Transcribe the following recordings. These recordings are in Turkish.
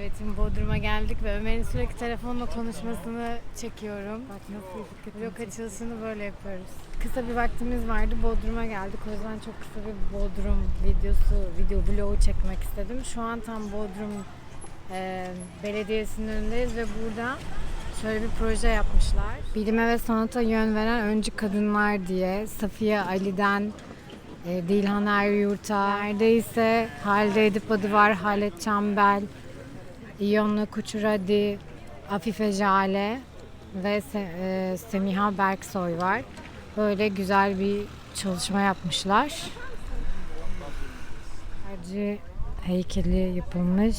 Evet şimdi Bodrum'a geldik ve Ömer'in sürekli telefonla konuşmasını çekiyorum. Bak nasıl Vlog açılışını böyle yapıyoruz. Kısa bir vaktimiz vardı Bodrum'a geldik. O yüzden çok kısa bir Bodrum videosu, video vlogu çekmek istedim. Şu an tam Bodrum e, Belediyesi'nin önündeyiz ve burada şöyle bir proje yapmışlar. Bilime ve sanata yön veren öncü kadınlar diye Safiye Ali'den e, Dilhan Eryurt'a, neredeyse Halide Edip adı var, Halet Çambel, İyonla Kuçuradi, Afife Jale ve Se- e, Semiha Berksoy var. Böyle güzel bir çalışma yapmışlar. Hacı heykeli yapılmış.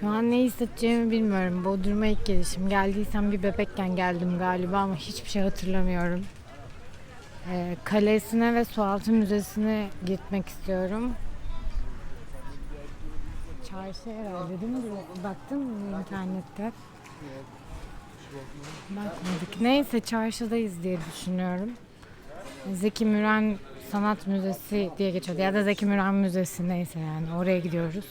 Şu an ne hissedeceğimi bilmiyorum. Bodrum'a ilk gelişim. Geldiysem bir bebekken geldim galiba ama hiçbir şey hatırlamıyorum. Ee, kalesine ve sualtı müzesine gitmek istiyorum. Çarşı herhalde değil mi? Baktın mı internette? Bakmadık. Neyse çarşıdayız diye düşünüyorum. Zeki Müren Sanat Müzesi diye geçiyordu. Ya da Zeki Müren Müzesi neyse yani oraya gidiyoruz.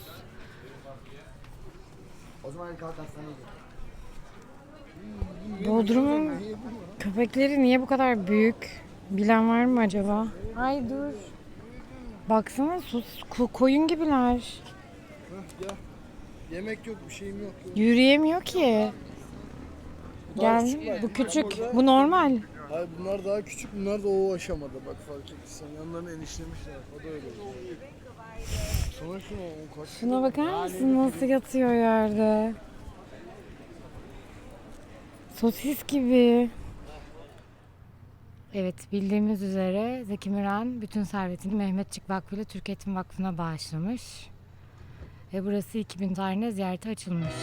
O zaman kalk hastaneye git. Bodrum'un köpekleri niye bu kadar büyük? Bilen var mı acaba? Ay dur. Baksana sus, ko- koyun gibiler. Yemek yok, bir şeyim yok. ya. Yürüyemiyor ki. Daha Gel. küçükler. Bu küçük. Bu normal. Hayır bunlar daha küçük, bunlar da o aşamada bak fark ettiysen. Yanlarını enişlemişler, o da öyle. Sonra şunu, o kaç Şuna bakar mısın nasıl yatıyor yerde? Sosis gibi. Evet bildiğimiz üzere Zeki Müren bütün servetini Mehmetçik Vakfı ile Türk Eğitim Vakfı'na bağışlamış. Ve burası 2000 tarihinde ziyarete açılmış.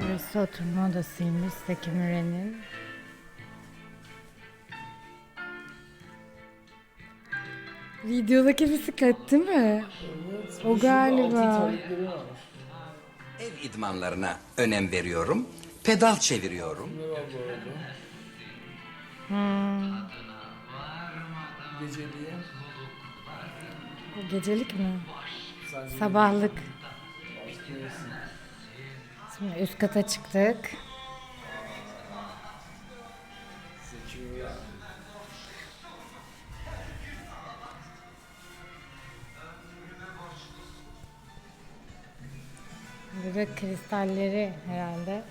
Burası oturma odasıymış Zeki Müren'in. Videodaki bisiklet değil mi? O galiba. Ev idmanlarına önem veriyorum. Pedal çeviriyorum. Geceliğe. Gecelik mi? Sabahlık. Şimdi üst kata çıktık. Burada kristalleri herhalde.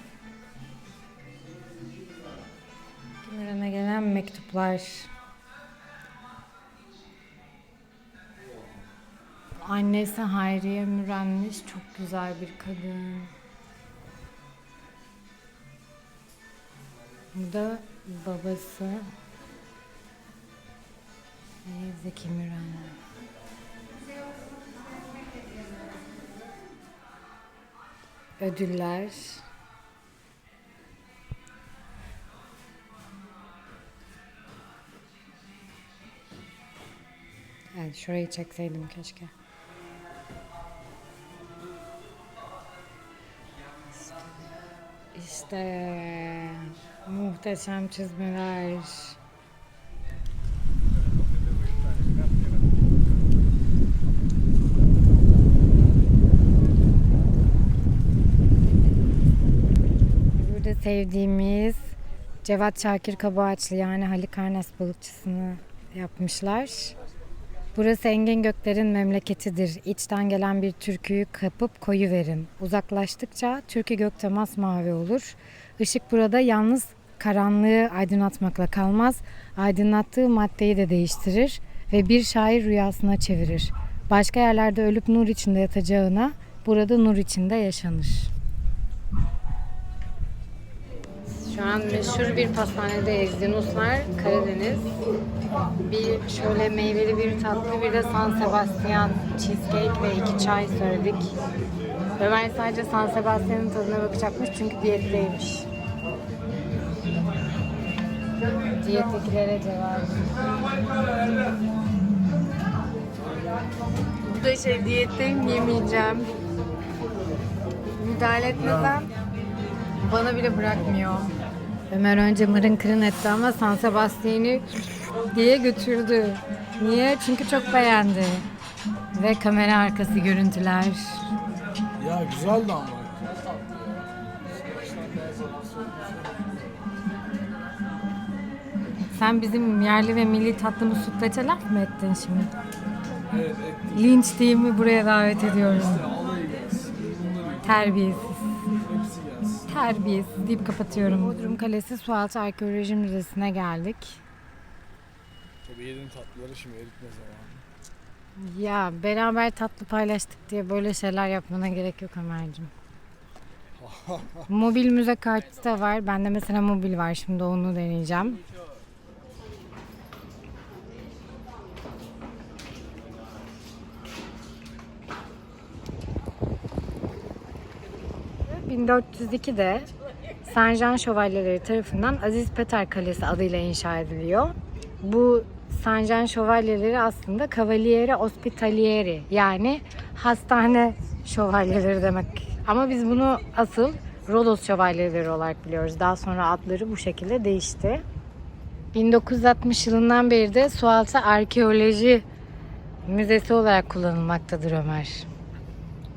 Kimlerine gelen mektuplar. Annesi Hayriye Mürenmiş. Çok güzel bir kadın. Bu da babası. Ve Zeki Müren. Ödüller. Evet, şurayı çekseydim keşke. İşte muhteşem çizmeler. Burada sevdiğimiz Cevat Şakir Kabaağaçlı yani Halikarnas balıkçısını yapmışlar. Burası Engin Gökler'in memleketidir. İçten gelen bir türküyü kapıp koyu verin. Uzaklaştıkça türkü gökte masmavi olur. Işık burada yalnız karanlığı aydınlatmakla kalmaz. Aydınlattığı maddeyi de değiştirir ve bir şair rüyasına çevirir. Başka yerlerde ölüp nur içinde yatacağına burada nur içinde yaşanır. Şu an meşhur bir pastanedeyiz. Yunuslar Karadeniz. Bir şöyle meyveli bir tatlı bir de San Sebastian cheesecake ve iki çay söyledik. Ömer sadece San Sebastian'ın tadına bakacakmış çünkü diyetteymiş. Diyettekilere cevap. Bu da şey diyetteyim yemeyeceğim. Müdahale etmesem bana bile bırakmıyor. Ömer önce mırın kırın etti ama San Sebastian'i diye götürdü. Niye? Çünkü çok beğendi. Ve kamera arkası görüntüler. Ya ama. Güzel zaman sonra Sen bizim yerli ve milli tatlımız sütlaça laf mı ettin şimdi? Evet ettik. Linç mi buraya davet ediyorum. Terbiyesiz. Terbiyesiz deyip kapatıyorum. Bodrum Kalesi Sualtı Arkeoloji Müzesi'ne geldik. Tabii yedin tatlıları şimdi eritme zamanı. Ya beraber tatlı paylaştık diye böyle şeyler yapmana gerek yok Ömer'cim. mobil müze kartı da var. Bende mesela mobil var. Şimdi onu deneyeceğim. ...1402'de Saint Jean Şövalyeleri tarafından Aziz Peter Kalesi adıyla inşa ediliyor. Bu Saint Jean Şövalyeleri aslında Cavaliere Ospitalieri yani hastane şövalyeleri demek. Ama biz bunu asıl Rodos Şövalyeleri olarak biliyoruz. Daha sonra adları bu şekilde değişti. 1960 yılından beri de Sualtı Arkeoloji Müzesi olarak kullanılmaktadır Ömer.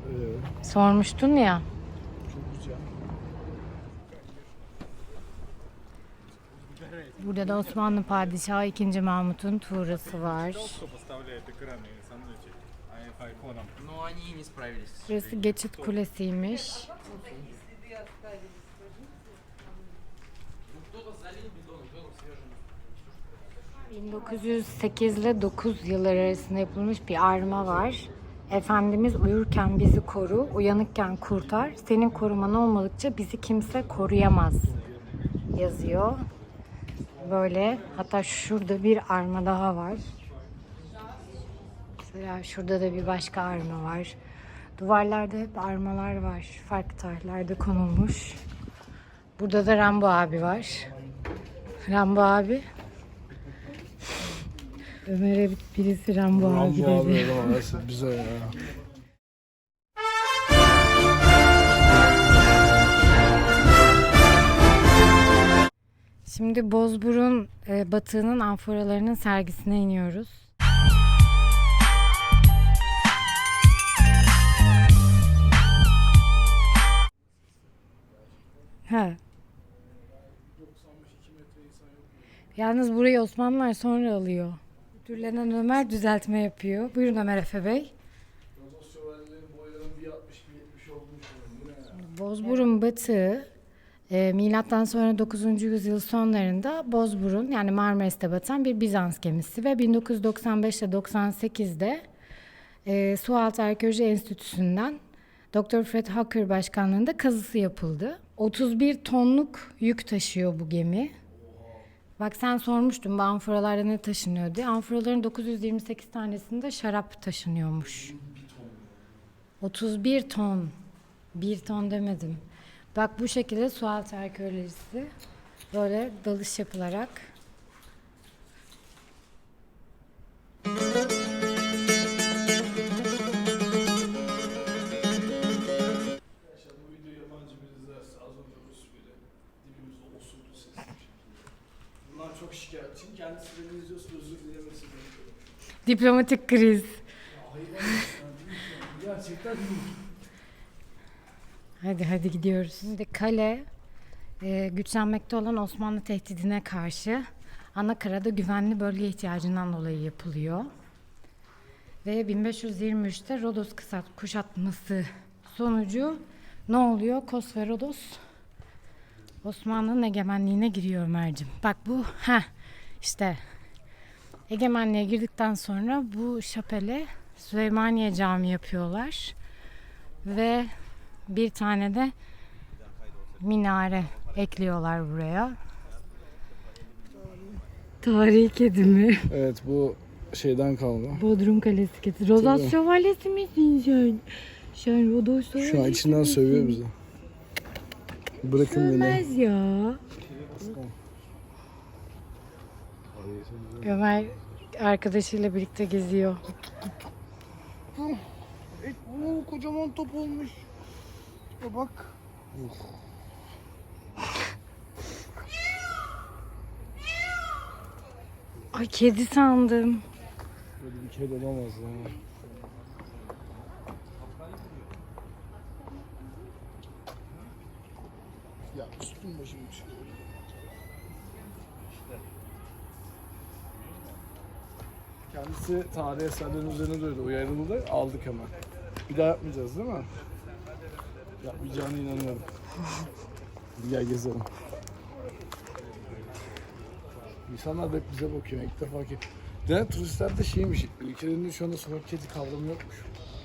Ee, Sormuştun ya. çok güzel. Burada da Osmanlı Padişahı 2. Mahmut'un tuğrası var. Burası geçit kulesiymiş. ...1908 ile 9 yıllar arasında yapılmış bir arma var. Efendimiz uyurken bizi koru, uyanıkken kurtar. Senin koruman olmadıkça bizi kimse koruyamaz yazıyor. Böyle hatta şurada bir arma daha var. Mesela şurada da bir başka arma var. Duvarlarda hep armalar var. Farklı tarihlerde konulmuş. Burada da Rambo abi var. Rambo abi. Ömer'e birisi Rambo, abi Rambo dedi. abi o zaman nasıl bize ya. Şimdi Bozburun e, batığının amforalarının sergisine iniyoruz. Ha. Yalnız burayı Osmanlılar sonra alıyor. Türlenen Ömer düzeltme yapıyor. Buyurun Ömer Efe Bey. Rodos şövalyeleri boyların bir 60 bir 70 olmuş. Bu ne ya? Bozburun batığı e, milattan sonra 9. yüzyıl sonlarında Bozburun yani Marmaris'te batan bir Bizans gemisi ve 1995 ile 98'de e, Sualtı Arkeoloji Enstitüsü'nden Dr. Fred Hacker başkanlığında kazısı yapıldı. 31 tonluk yük taşıyor bu gemi. Bak sen sormuştun bu amforalarda ne taşınıyor diye. Amforaların 928 tanesinde şarap taşınıyormuş. 31 ton. Bir ton demedim. Bak bu şekilde sualtı arkeolojisi böyle dalış yapılarak çok şikayetçiyim. Kendisi beni izliyorsa özür dilemesi gerekiyor. diplomatik kriz. Hayır Gerçekten Hadi hadi gidiyoruz. Şimdi kale e, güçlenmekte olan Osmanlı tehdidine karşı Anakara'da güvenli bölge ihtiyacından dolayı yapılıyor. Ve 1523'te Rodos kuşatması sonucu ne oluyor? Kos ve Rodos Osmanlı'nın egemenliğine giriyor Ömer'cim. Bak bu ha işte egemenliğe girdikten sonra bu şapele Süleymaniye Camii yapıyorlar. Ve bir tane de minare ekliyorlar buraya. Tarihi kedi mi? Evet bu şeyden kalma. Bodrum Kalesi kedi. Rodos Tabii. şövalyesi misin sen? Sen Rodos şövalyesi Şu an içinden misin? sövüyor bizi. Bırakın beni. Sövmez ya. Ömer arkadaşıyla birlikte geziyor. Oo, kocaman top olmuş. Ya bak. Ay kedi sandım. Böyle bir kedi olamaz ya. Ya üstüm başım çıkıyor. Kendisi tarihi eserlerin üzerine durdu. Uyarıldı. Aldık hemen. Bir daha yapmayacağız değil mi? Yapmayacağına inanıyorum. Gel gezelim. İnsanlar da hep bize bakıyor. İlk defa ki. De turistler de şeymiş. Ülkelerinde şu anda sokak kedi kavramı yokmuş.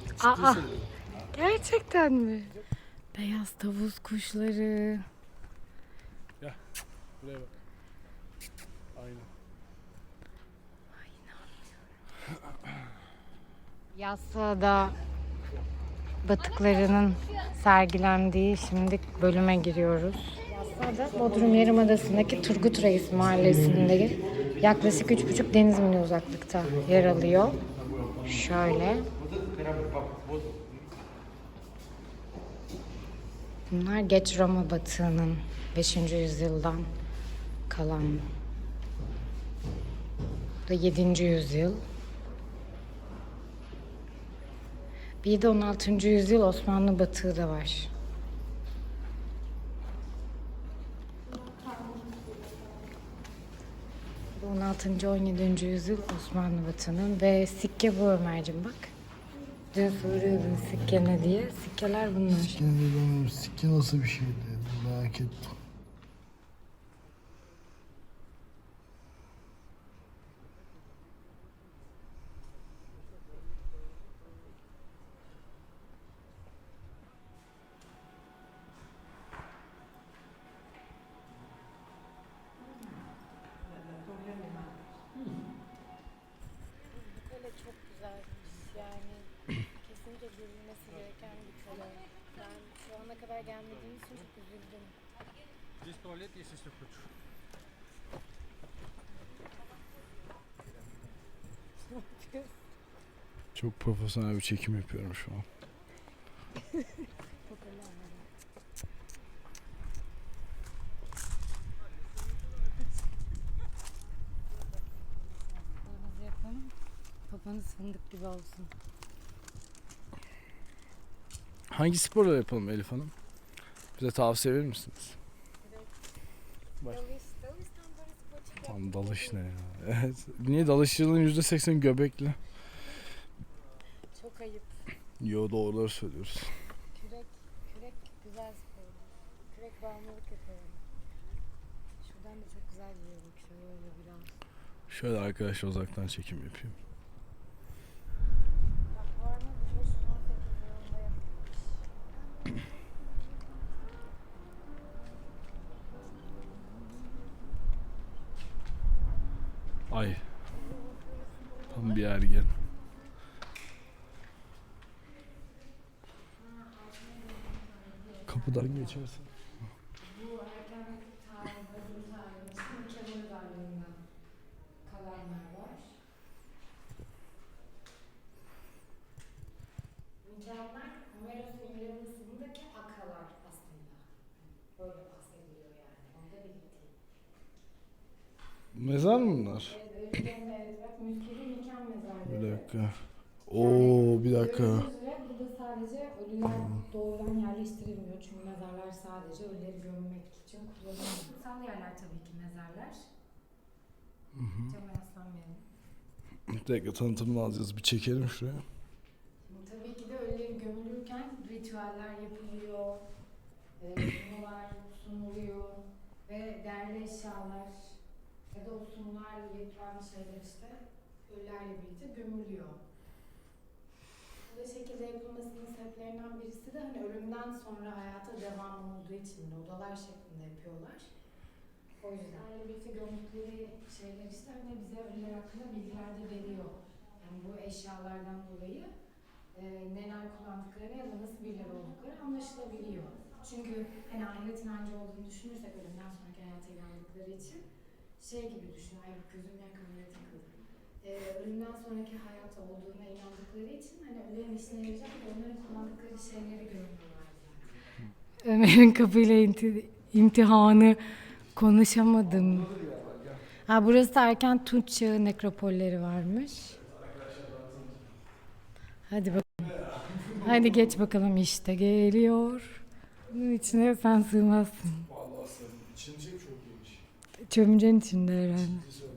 Ciddi Aa. söylüyorum. Gerçekten mi? Beyaz tavus kuşları. Buraya bak. Aynen. Yassıada batıklarının sergilendiği şimdi bölüme giriyoruz. Yassıada Bodrum Yarımadası'ndaki Turgut Reis Mahallesi'nde yaklaşık 3,5 deniz mili uzaklıkta yer alıyor. Şöyle. Bunlar geç Roma batığının 5. yüzyıldan kalan. Bu da 7. yüzyıl. Bir de 16. yüzyıl Osmanlı batığı da var. Bu 16. 17. yüzyıl Osmanlı batının ve sikke bu Ömer'cim bak. Dün soruyordun sikke ne diye. Sikkeler bunlar. Sikke bilmiyorum. Sikke nasıl bir şeydi? Merak ettim. görülmesi gereken bir kale. Ben şu ana kadar gelmediğim için çok üzüldüm. Здесь туалет есть, если хочешь. Çok profesyonel bir çekim yapıyorum şu an. Papanızı yapalım. Papanız fındık gibi olsun. Hangi sporları yapalım Elif Hanım? Bize tavsiye verir misiniz? Bak. Tam dalış ne ya? Evet. Niye dalışçılığın %80 göbekli? Çok ayıp. Yo doğruları söylüyoruz. Kürek, kürek güzel spor. Kürek bağımlılık yapıyorum. Şuradan da çok güzel bir bak şöyle biraz. Şöyle arkadaşlar uzaktan çekim yapayım. Bak bu arada 1518 yılında yapılmış. Ay. Tam bir ergen. Kapıdan geçersin. Bu erken tarih, dakika. Oo bir dakika. Üzere burada sadece ölüler doğrudan yerleştirilmiyor. Çünkü mezarlar sadece ölüleri gömmek için kullanılıyor. Kutsal yerler tabii ki mezarlar. Cama yaslanmayalım. Bir dakika tanıtımını alacağız. Bir çekelim şuraya. Şimdi tabii ki de ölüleri gömülürken ritüeller yapılıyor. Sunular sunuluyor. Ve değerli eşyalar ya da o sunularla yapılan şeyler işte ölülerle birlikte gömülüyor. Bu şekilde yapılmasının sebeplerinden birisi de hani ölümden sonra hayata devam olduğu için odalar şeklinde yapıyorlar. O yüzden öyle birlikte gömdükleri şeyler işte hani bize ölüler hakkında bilgiler de veriyor. Yani bu eşyalardan dolayı e, neler kullandıkları ya da nasıl birileri oldukları anlaşılabiliyor. Çünkü hani ahiret inancı olduğunu düşünürsek ölümden sonraki hayata geldikleri için şey gibi düşün, ay gözüm kameraya takıldı. E, ölümden sonraki hayat olduğuna inandıkları için hani ölülerin işine yarayacak ve onların kullandıkları şeyleri görmüyorlar Ömer'in kapıyla imtihanı konuşamadım. Ha burası da erken Tunç Çağı nekropolleri varmış. Hadi bakalım. Hadi geç bakalım işte geliyor. Bunun içine sen sığmazsın. Vallahi sarım. İçince çok iyiymiş. Çömeceğin içinde herhalde. İçincisi